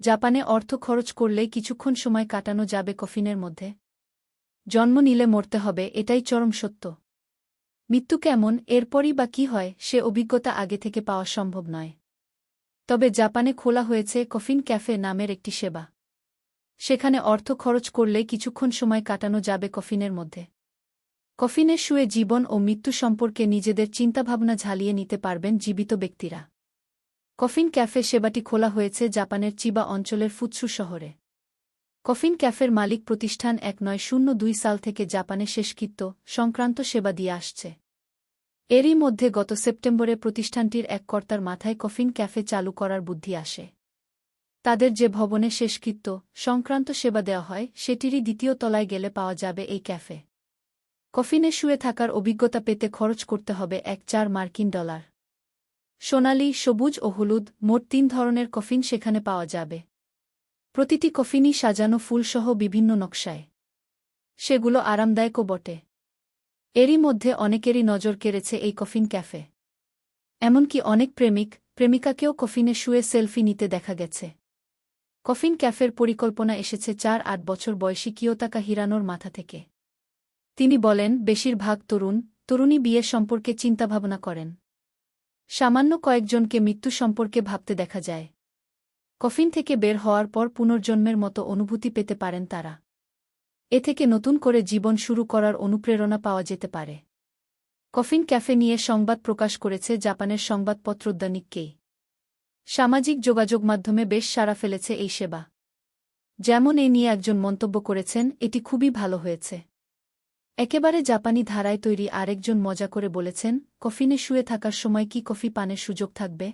জাপানে অর্থ খরচ করলেই কিছুক্ষণ সময় কাটানো যাবে কফিনের মধ্যে। জন্ম নিলে মরতে হবে, এটাই চরম সত্য। মৃত্যু কেমন, এরপরই বা কি হয়, সে অভিজ্ঞতা আগে থেকে পাওয়া সম্ভব নয়। তবে জাপানে খোলা হয়েছে কফিন ক্যাফে নামের একটি সেবা। সেখানে অর্থ খরচ করলে কিছুক্ষণ সময় কাটানো যাবে কফিনের মধ্যে। কফিনে শুয়ে জীবন ও মৃত্যু সম্পর্কে নিজেদের চিন্তাভাবনা ঝালিয়ে নিতে পারবেন জীবিত ব্যক্তিরা। কফিন ক্যাফে সেবাটি খোলা হয়েছে জাপানের চিবা অঞ্চলের ফুৎসু শহরে। কফিন ক্যাফের মালিক প্রতিষ্ঠান এক নয় শূন্য দুই সাল থেকে জাপানে শেষকৃত্য সংক্রান্ত সেবা দিয়ে আসছে। এরই মধ্যে গত সেপ্টেম্বরে প্রতিষ্ঠানটির এক কর্তার মাথায় কফিন ক্যাফে চালু করার বুদ্ধি আসে। তাদের যে ভবনে শেষকৃত্য সংক্রান্ত সেবা দেওয়া হয়, সেটিরই দ্বিতীয় তলায় গেলে পাওয়া যাবে এই ক্যাফে। কফিনে শুয়ে থাকার অভিজ্ঞতা পেতে খরচ করতে হবে এক চার মার্কিন ডলার। সোনালি, সবুজ ও হলুদ, মোট তিন ধরনের কফিন সেখানে পাওয়া যাবে। প্রতিটি কফিনই সাজানো ফুলসহ বিভিন্ন নকশায়। সেগুলো আরামদায়কও বটে। এরই মধ্যে অনেকেরই নজর কেড়েছে এই কফিন ক্যাফে। এমনকি অনেক প্রেমিক, প্রেমিকাকেও কফিনে শুয়ে সেলফি নিতে দেখা গেছে। কফিন ক্যাফের পরিকল্পনা এসেছে চার আট বছর বয়সী কিয়োতাকা হিরানোর মাথা থেকে। তিনি বলেন, বেশিরভাগ তরুণ, তরুণী বিয়ের সম্পর্কে চিন্তাভাবনা করেন। সামান্য কয়েকজনকে মৃত্যু সম্পর্কে ভাবতে দেখা যায়। কফিন থেকে বের হওয়ার পর পুনর্জন্মের মতো অনুভূতি পেতে পারেন তারা। এ থেকে নতুন করে জীবন শুরু করার অনুপ্রেরণা পাওয়া যেতে পারে। কফিন ক্যাফে নিয়ে সংবাদ প্রকাশ করেছে জাপানের সংবাদপত্র দৈনিককেই সামাজিক যোগাযোগ মাধ্যমে বেশ সাড়া ফেলেছে এই সেবা। যেমন এ নিয়ে একজন মন্তব্য করেছেন, এটি খুবই ভালো হয়েছে। একেবারে জাপানি ধারায় তৈরি আরেকজন মজা করে বলেছেন, কফিনে শুয়ে থাকার সময় কি কফি পানের সুযোগ থাকবে?